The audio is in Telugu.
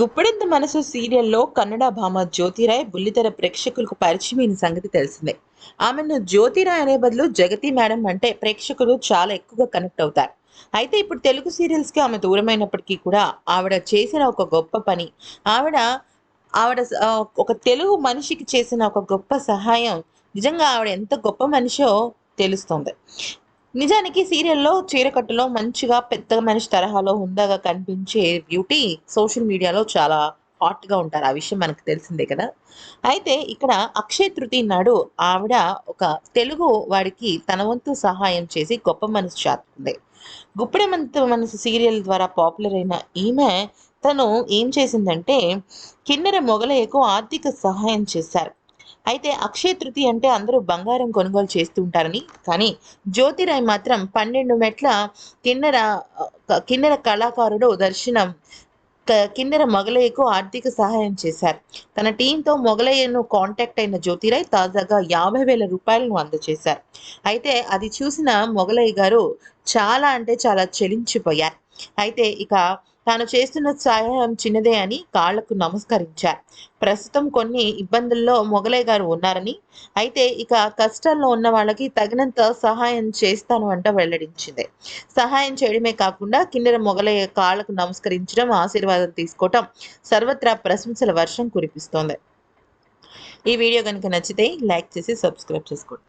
గుప్పెడంత మనసు సీరియల్లో కన్నడ భామ జ్యోతిరాయ్ బుల్లితెర ప్రేక్షకులకు పరిచయమైన సంగతి తెలిసిందే. ఆమెను జ్యోతిరాయ్ అనే బదులు జగతి మేడం అంటే ప్రేక్షకులు చాలా ఎక్కువగా కనెక్ట్ అవుతారు. అయితే ఇప్పుడు తెలుగు సీరియల్స్కి ఆమె దూరమైనప్పటికీ కూడా ఆవిడ చేసిన ఒక గొప్ప పని ఆవిడ ఆవిడ ఒక తెలుగు మనిషికి చేసిన ఒక గొప్ప సహాయం నిజంగా ఆవిడ ఎంత గొప్ప మనిషో తెలుస్తుంది. నిజానికి సీరియల్లో చీరకట్టులో మంచిగా పెద్ద మనిషి తరహాలో హుందాగా కనిపించే బ్యూటీ సోషల్ మీడియాలో చాలా హాట్గా ఉంటారు. ఆ విషయం మనకు తెలిసిందే కదా. అయితే ఇక్కడ అక్షయ తృతీయ నాడు ఆవిడ ఒక తెలుగు వాడికి తన వంతు సహాయం చేసి గొప్ప మనసు చాటుకుంది. గుప్పెడమంత మనసు సీరియల్ ద్వారా పాపులర్ అయిన ఈమె తను ఏం చేసిందంటే కిన్నెర మొగలయ్యకు ఆర్థిక సహాయం చేశారు. అయితే అక్షయ తృతీయ అంటే అందరూ బంగారం కొనుగోలు చేస్తూ ఉంటారని. కానీ జ్యోతిరాయ్ మాత్రం పన్నెండు మెట్ల కిన్నెర కిన్నెర కళాకారుడు దర్శనం కిన్నెర మొగలయ్యకు ఆర్థిక సహాయం చేశారు. తన టీంతో మొగలయ్యను కాంటాక్ట్ అయిన జ్యోతిరాయ్ తాజాగా యాభై వేల రూపాయలను అందజేశారు. అయితే అది చూసిన మొగలయ్య గారు చాలా అంటే చాలా చెలించిపోయారు. అయితే ఇక తాను చేస్తున్న సహాయం చిన్నదే అని కాళ్ళకు నమస్కరించారు. ప్రస్తుతం కొన్ని ఇబ్బందుల్లో మొగలయ్య గారు ఉన్నారని అయితే ఇక కష్టాల్లో ఉన్న వాళ్ళకి తగినంత సహాయం చేస్తాను అంట వెల్లడించింది. సహాయం చేయడమే కాకుండా కిన్నెర మొగలయ్య కాళ్ళకు నమస్కరించడం ఆశీర్వాదం తీసుకోవటం సర్వత్రా ప్రశంసల వర్షం కురిపిస్తోంది. ఈ వీడియో కనుక నచ్చితే లైక్ చేసి సబ్స్క్రైబ్ చేసుకోండి.